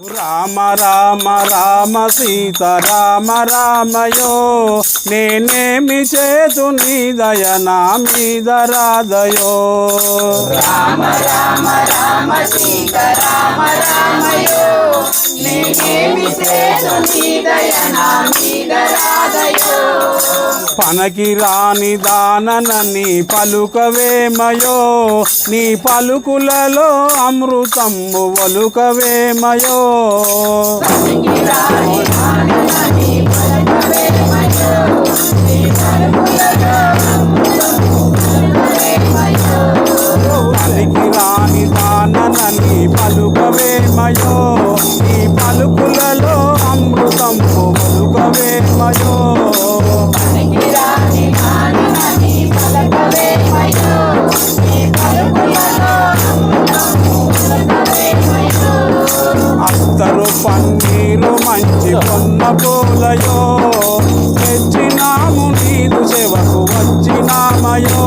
రామ రామ రామ సీత రామ రామయో నేనేమి చేతు నీ దయ నా మీద రాదయో పనకి రాని దాననని పలుకవేమయో నీ పలుకులలో అమృతము ఒలుకవేమయో పనికి రాని దాననని పలుకవేమయో నీ పలుకులలో అమృతము ఒలుకవేమయో ఇస్తారు పన్నీరు మంచి కొన్న పూలయో. తెచ్చినాము నీదు సేవకు వచ్చినామయో.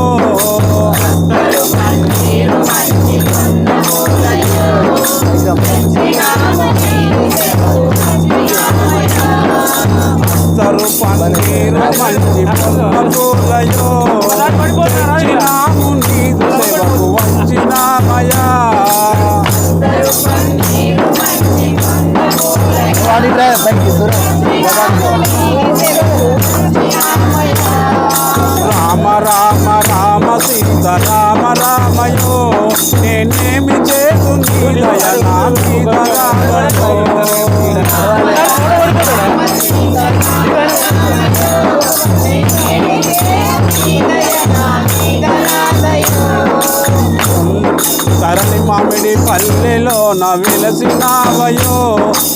తరణి మామిడి పల్లెలో నా వెలసినావయో.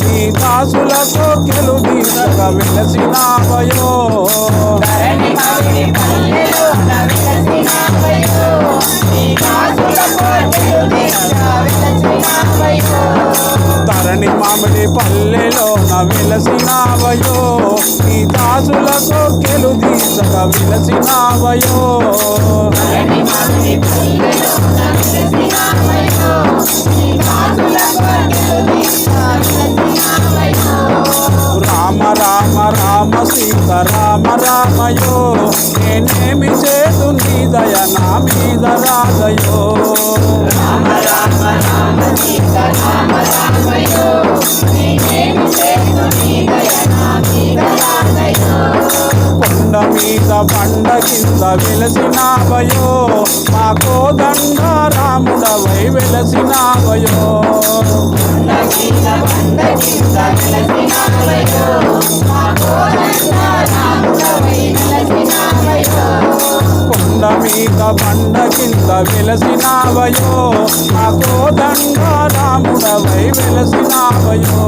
నీ దాసులతో కెలు దీసక వెలసినావయో. తరణి మామిడి పల్లెలో నా వెలసినావయో నీ దాసులతో కెలు దీసక వెలసినావయో రామ సీత రామ రామయో నేనేమి చేతు నీ దయ నా మీద రాజయో. కొండ మీద బండ కింద వెలసినావయో మా కోదండ రాముడవై వెలసినావయో. కొండ మీద బండ కింద వెలసినావయో మా కోదండ రాముడవై వెలసినావయో.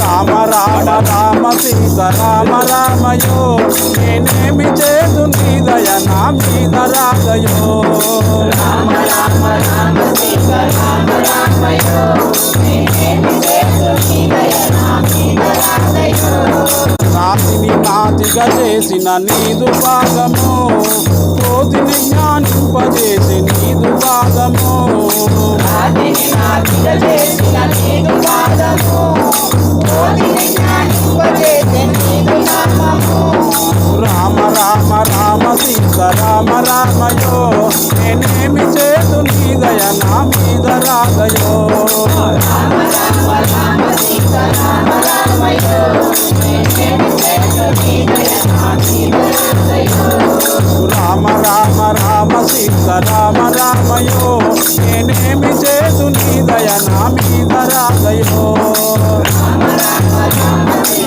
రామ రామ రామ సీత రామ రామయో నేనేమి చేతు నీ దయ నా మీద రాదయో రాతిని నాతిగా చేసిన నీదు పాదము కోతిని జ్ఞానింపజేసి నీదు పాదము రామ రామ రామ సీత రామ రామయో నేనేమి చేతు నీదయ నా మీద రాగయో. రామ రామ రామ సీత రామ రామయో నేనేమి చేసు నీ దయ నా మీద రాధయో రామ రామ రామయో